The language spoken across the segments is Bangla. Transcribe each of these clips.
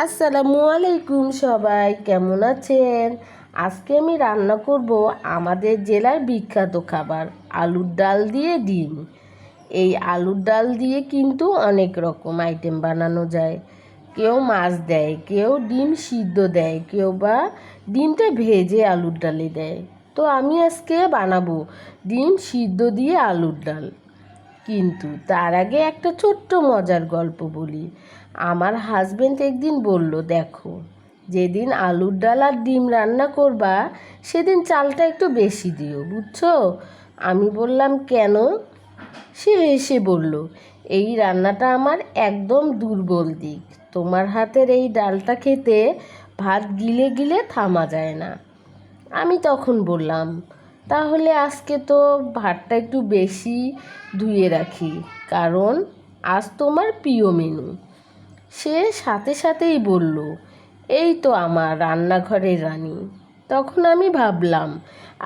আসসালামু আলাইকুম সবাই, কেমন আছেন? আজকে আমি রান্না করব আমাদের জেলার বিখ্যাত খাবার, আলুর ডাল দিয়ে ডিম। এই আলুর ডাল দিয়ে কিন্তু অনেক রকম আইটেম বানানো যায়। কেউ মাছ দেয়, কেউ ডিম সিদ্ধ দেয়, কেউ বা ডিমটা ভেজে আলুর ডালে দেয়। তো আমি আজকে বানাবো ডিম সিদ্ধ দিয়ে আলুর ডাল। কিন্তু তার আগে একটা ছোট্ট মজার গল্প বলি। আমার হাজবেন্ড একদিন বলল, দেখো, যেদিন আলুর ডাল আর ডিম রান্না করবা, সেদিন চালটা একটু বেশি দিও, বুঝছ? আমি বললাম, কেন? সে হেসে বলল, এই রান্নাটা আমার একদম দুর্বল দিক। তোমার হাতের এই ডালটা খেতে ভাত গিলে গিলে থামা যায় না। আমি তখন বললাম তাহলে আজকে তো ভাতটা একটু বেশি ধুয়ে রাখি, কারণ আজ তোমার প্রিয় মেনু। সে সাথে সাথেই বলল, এই তো আমার রান্নাঘরের রানী। তখন আমি ভাবলাম,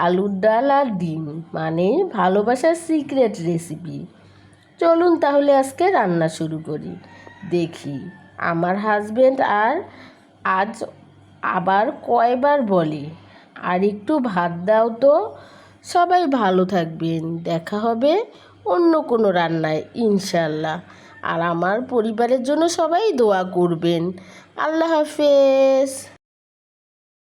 আলুর ডাল আর ডিম মানে ভালোবাসার সিক্রেট রেসিপি। চলুন তাহলে আজকে রান্না শুরু করি। দেখি, আমার হাজবেন্ড আর আজ আবার কয়বার বলে আর একটু ভাত দাও তো। সবাই ভালো থাকবেন। দেখা হবে অন্য কোনো রান্নায় ইনশাল্লাহ আর আমার পরিবারের জন্য সবাই দোয়া করবেন। আল্লাহ হাফেজ।